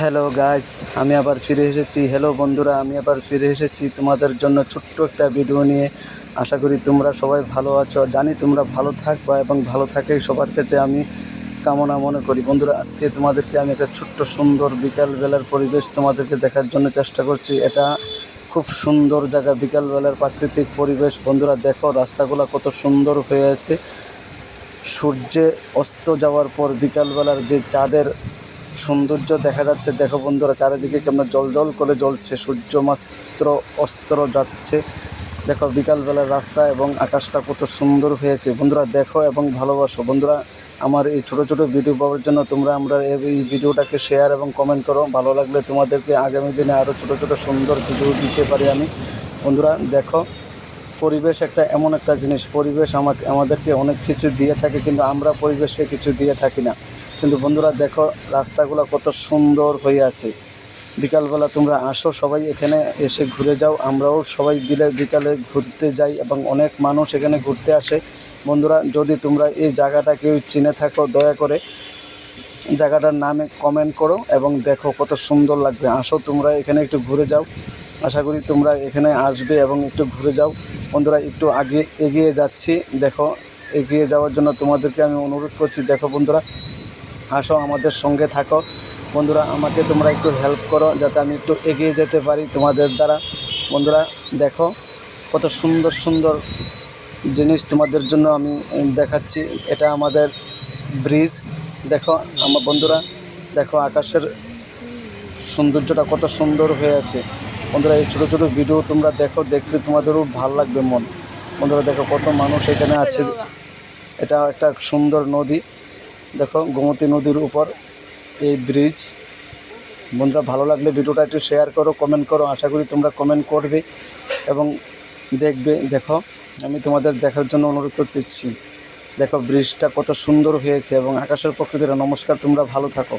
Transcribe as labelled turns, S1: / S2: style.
S1: Hello guys আমি আবার ফিরে এসেছি। হ্যালো বন্ধুরা, আমি আবার ফিরে এসেছি তোমাদের জন্য ছোট্ট একটা ভিডিও নিয়ে। আশা করি তোমরা সবাই ভালো আছো। জানি তোমরা ভালো থাকবা এবং ভালো থাকে সবার কাছে আমি কামনা মনে করি। বন্ধুরা, আজকে তোমাদেরকে আমি একটা ছোট্ট সুন্দর বিকালবেলার পরিবেশ তোমাদেরকে দেখার জন্য চেষ্টা করছি। এটা খুব সুন্দর জায়গা, বিকালবেলার প্রাকৃতিক পরিবেশ। বন্ধুরা, দেখো রাস্তাগুলো কত সুন্দর হয়ে আছে। সূর্যে অস্ত যাওয়ার পর বিকালবেলার যে চাঁদের সৌন্দর্য দেখা যাচ্ছে। দেখো বন্ধুরা, চারিদিকে কেমন জল জল করে জ্বলছে সূর্য মাত্র অস্ত্র যাচ্ছে। দেখো, বিকালবেলার রাস্তা এবং আকাশটা কত সুন্দর হয়েছে। বন্ধুরা, দেখো এবং ভালোবাসো। বন্ধুরা, আমার এই ছোটো ছোটো ভিডিও পাওয়ার জন্য তোমরা আমরা এই ভিডিওটাকে শেয়ার এবং কমেন্ট করো। ভালো লাগলে তোমাদেরকে আগামী দিনে আরও ছোটো ছোটো সুন্দর ভিডিও দিতে পারি আমি। বন্ধুরা, দেখো, পরিবেশ একটা এমন একটা জিনিস। পরিবেশ আমাকে, আমাদেরকে অনেক কিছু দিয়ে থাকে, কিন্তু আমরা পরিবেশকে কিছু দিয়ে থাকি না। কিন্তু বন্ধুরা দেখো, রাস্তাগুলো কত সুন্দর হয়ে আছে। বিকালবেলা তোমরা আসো, সবাই এখানে এসে ঘুরে যাও। আমরাও সবাই বিলে বিকালে ঘুরতে যাই এবং অনেক মানুষ এখানে ঘুরতে আসে। বন্ধুরা, যদি তোমরা এই জায়গাটা কেউ চিনে থাকো, দয়া করে জায়গাটার নামে কমেন্ট করো এবং দেখো কত সুন্দর লাগবে। আসো তোমরা এখানে একটু ঘুরে যাও। আশা করি তোমরা এখানে আসবে এবং একটু ঘুরে যাও। বন্ধুরা, একটু আগে এগিয়ে যাচ্ছি। দেখো, এগিয়ে যাওয়ার জন্য তোমাদেরকে আমি অনুরোধ করছি। দেখো বন্ধুরা আসো আমাদের সঙ্গে থাকো। বন্ধুরা আমাকে তোমরা একটু হেল্প করো যাতে আমি একটু এগিয়ে যেতে পারি তোমাদের দ্বারা। বন্ধুরা দেখো কত সুন্দর সুন্দর জিনিস তোমাদের জন্য আমি দেখাচ্ছি। এটা আমাদের ব্রিজ দেখো আমার বন্ধুরা দেখো আকাশের সৌন্দর্যটা কত সুন্দর হয়ে আছে। বন্ধুরা এই ছোটো ছোটো ভিডিও তোমরা দেখো দেখলে তোমাদেরও ভালো লাগবে মন। বন্ধুরা দেখো কত মানুষ এখানে আছে। এটা একটা সুন্দর নদী। দেখো, গোমতী নদীর উপর এই ব্রিজ বন্ধুরা, ভালো লাগলে ভিডিওটা একটু শেয়ার করো কমেন্ট করো। আশা করি তোমরা কমেন্ট করবে এবং দেখবে। দেখো, আমি তোমাদের দেখার জন্য অনুরোধ করতেছি। দেখো ব্রিজটা কত সুন্দর হয়েছে এবং আকাশের প্রকৃতিরা নমস্কার, তোমরা ভালো থাকো।